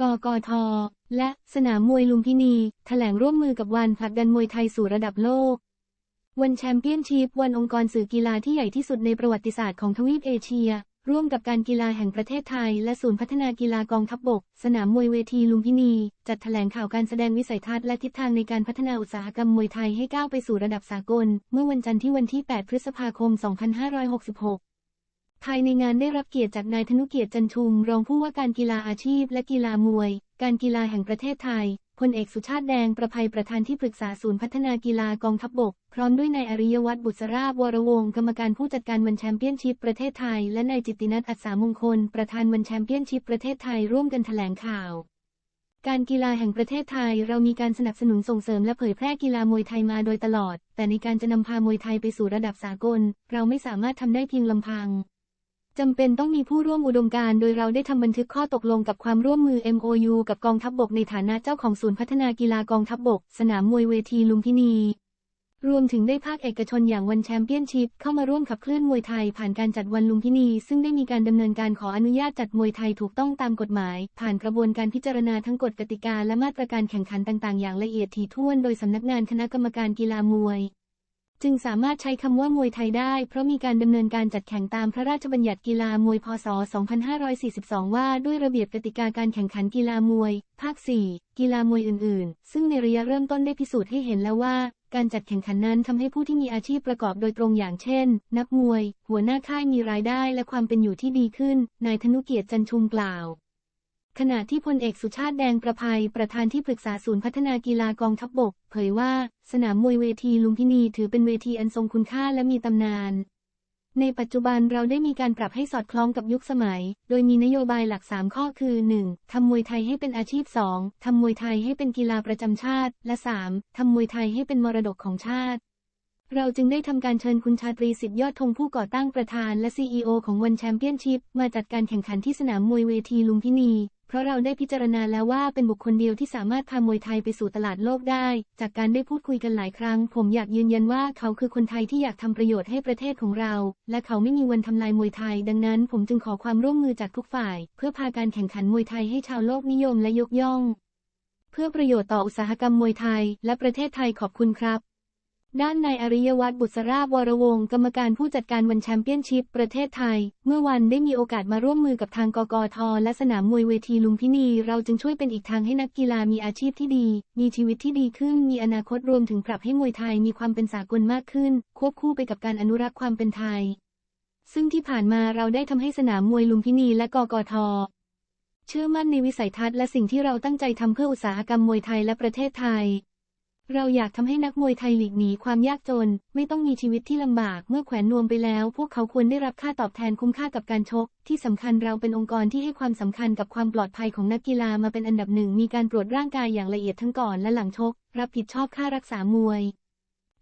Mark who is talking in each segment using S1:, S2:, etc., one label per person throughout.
S1: กกท และสนามมวยลุมพินี แถลงร่วมมือกับวันผลักดันมวยไทยสู่ระดับโลก วันแชมเปี้ยนชิพวันองค์กรสื่อกีฬาที่ใหญ่ที่สุดในประวัติศาสตร์ของทวีปเอเชีย ร่วมกับการกีฬาแห่งประเทศไทย และศูนย์พัฒนากีฬากองทัพบบก สนามมวยเวทีลุมพินี จัดแถลงข่าวการแสดงวิสัยทัศน์และทิศทางในการพัฒนาอุตสาหกรรมมวยไทยให้ก้าวไปสู่ระดับสากล เมื่อวันจันทร์ที่วันที่ 8 พฤษภาคม 2566 ภายในงานได้รับเกียรติจากนายธนุเกียรติจันชุม รองผู้ว่าการกีฬาอาชีพ และกีฬามวย การกีฬาแห่งประเทศไทยพลเอกสุชาติแดงประภัยประธานที่ปรึกษาศูนย์พัฒนากีฬากองทัพบบก พร้อมด้วยนายอริยวัฒน์บุษราบวรวงศ์กรรมการผู้จัดการวันแชมเปี้ยนชิพประเทศไทย และนายจิตตินัทอัศามงคล ประธานวันแชมเปี้ยนชิพประเทศไทยร่วมกันแถลงข่าว การกีฬาแห่งประเทศไทยเรามีการสนับสนุนส่งเสริมและเผยแพร่กีฬามวยไทยมาโดยตลอด แต่ในการจะนำพามวยไทยไปสู่ระดับสากล เราไม่สามารถทำได้เพียงลำพัง จำเป็นต้องมีผู้ร่วมอุดมการ โดยเราได้ทำบันทึกข้อตกลงกับความร่วมมือ MOU กับกองทัพบบกในฐานะเจ้าของศูนย์พัฒนากีฬากองทัพบบก สนามมวยเวทีลุมพินี รวมถึงได้ภาคเอกชนอย่างวันแชมเปี้ยนชิพเข้ามาร่วมขับเคลื่อนมวยไทยผ่านการจัดวันลุมพินี ซึ่งได้มีการดำเนินการขออนุญาตจัดมวยไทยถูกต้องตามกฎหมาย ผ่านกระบวนการพิจารณาทั้งกฎกติกาและมาตรการแข่งขันต่าง ๆ อย่างละเอียดถี่ถ้วน โดยสำนักงานคณะกรรมการกีฬามวย จึงสามารถใช้คำว่ามวยไทยได้ เพราะมีการดำเนินการจัดแข่งตามพระราชบัญญัติกีฬามวยพศ 2542 ว่าด้วยระเบียบกติกาการแข่งขันกีฬามวย ภาค 4 กีฬามวยอื่น ๆ ซึ่งในระยะเริ่มต้นได้พิสูจน์ให้เห็นแล้วว่า การจัดแข่งขันนั้นทำให้ผู้ที่มีอาชีพประกอบโดยตรงอย่างเช่น นักมวย หัวหน้าค่ายมีรายได้และความเป็นอยู่ที่ดีขึ้น นายธนุเกียรติจันชุมกล่าว ขณะที่พลเอกสุชาติแดงประภัยประธานที่ปรึกษาศูนย์พัฒนากีฬากองทัพบบก เผยว่า สนามมวยเวทีลุมพินีถือเป็นเวทีอันทรงคุณค่าและมีตำนาน ในปัจจุบันเราได้มีการปรับให้สอดคล้องกับยุคสมัย โดยมีนโยบายหลัก 3 ข้อคือ 1. ทำมวยไทยให้เป็นอาชีพ 2. ทำมวยไทยให้เป็นกีฬาประจำชาติ และ 3. ทำมวยไทยให้เป็นมรดกของชาติเราจึงได้ทำการเชิญคุณชาตรีสิทธิยอดธงผู้ก่อตั้งประธานและ CEO ของวันแชมเปี้ยนชิพมาจัดการแข่งขันที่สนามมวยเวทีลุมพินี เพราะเราได้พิจารณาแล้วว่าเป็นบุคคลเดียวที่สามารถพามวยไทยไปสู่ตลาดโลกได้ จากการได้พูดคุยกันหลายครั้ง ผมอยากยืนยันว่าเขาคือคนไทยที่อยากทำประโยชน์ให้ประเทศของเรา และเขาไม่มีวันทำลายมวยไทย ดังนั้นผมจึงขอความร่วมมือจากทุกฝ่าย เพื่อพาการแข่งขันมวยไทยให้ชาวโลกนิยมและยกย่อง เพื่อประโยชน์ต่ออุตสาหกรรมมวยไทย และประเทศไทยขอบคุณครับ ด้านนายอริยวัฒน์บุษราบวรวงศ์กรรมการผู้จัดการวันแชมเปี้ยนชิพประเทศไทย เมื่อวันได้มีโอกาสมาร่วมมือกับทางกกท และสนามมวยเวทีลุมพินี เราจึงช่วยเป็นอีกทางให้นักกีฬามีอาชีพที่ดี มีชีวิตที่ดีขึ้น มีอนาคตรวมถึงปรับให้มวยไทยมีความเป็นสากลมากขึ้น ควบคู่ไปกับการอนุรักษ์ความเป็นไทย ซึ่งที่ผ่านมาเราได้ทำให้สนามมวยลุมพินีและกกทเชื่อมั่นในวิสัยทัศน์และสิ่งที่เราตั้งใจทำเพื่ออุตสาหกรรมมวยไทยและประเทศไทย เราอยากทำให้นักมวยไทยหลีกหนีความยากจน ไม่ต้องมีชีวิตที่ลำบาก เมื่อแขวนนวมไปแล้ว พวกเขาควรได้รับค่าตอบแทนคุ้มค่ากับการชก ที่สำคัญเราเป็นองค์กรที่ให้ความสำคัญกับความปลอดภัยของนักกีฬามาเป็นอันดับหนึ่ง มีการตรวจร่างกายอย่างละเอียดทั้งก่อนและหลังชก รับผิดชอบค่ารักษามวย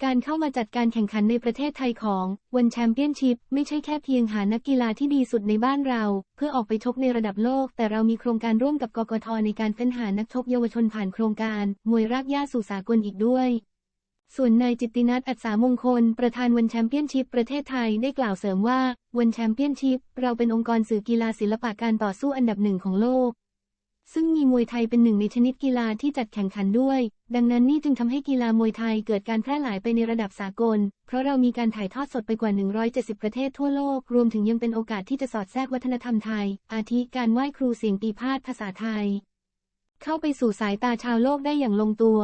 S1: การเข้ามาจัดการแข่งขันในประเทศไทยของวันแชมเปี้ยนชิพไม่ใช่แค่เพียงหานักกีฬาที่ดีสุดในบ้านเรา เพื่อออกไปชกในระดับโลก แต่เรามีโครงการร่วมกับกกทในการเฟ้นหานักชกเยาวชนผ่านโครงการ มวยรากหญ้าสู่สากลอีกด้วย ส่วนนายจิตตินัทอัศามงคล ประธานวันแชมเปี้ยนชิพประเทศไทยได้กล่าวเสริมว่าวันแชมเปี้ยนชิพเราเป็นองค์กรสื่อกีฬาศิลปะการต่อสู้อันดับหนึ่งของโลกซึ่งมีมวยไทยเป็นหนึ่งในชนิดกีฬาที่จัดแข่งขันด้วย ดังนั้นนี่จึงทำให้กีฬามวยไทยเกิดการแพร่หลายไปในระดับสากล เพราะเรามีการถ่ายทอดสดไปกว่า 170 ประเทศทั่วโลก รวมถึงยังเป็นโอกาสที่จะสอดแทรกวัฒนธรรมไทย อาทิการไหว้ครูเสียงปีพาดภาษาไทย เข้าไปสู่สายตาชาวโลกได้อย่างลงตัว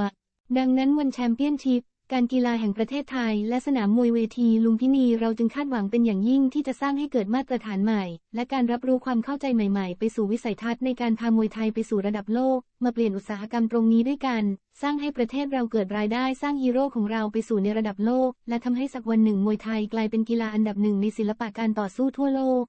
S1: ดังนั้นวันแชมเปี้ยนชิพ การกีฬาแห่งประเทศไทย และสนามมวยเวทีลุมพินีเราจึงคาดหวังเป็นอย่างยิ่งที่จะสร้างให้เกิดมาตรฐานใหม่ และการรับรู้ความเข้าใจใหม่ๆ ไปสู่วิสัยทัศน์ในการพามวยไทยไปสู่ระดับโลก มาเปลี่ยนอุตสาหกรรมตรงนี้ด้วยกัน สร้างให้ประเทศเราเกิดรายได้สร้างฮีโร่ของเราไปสู่ในระดับโลก และทำให้สักวันหนึ่งมวยไทยกลายเป็นกีฬาอันดับหนึ่งในศิลปะการต่อสู้ทั่วโลก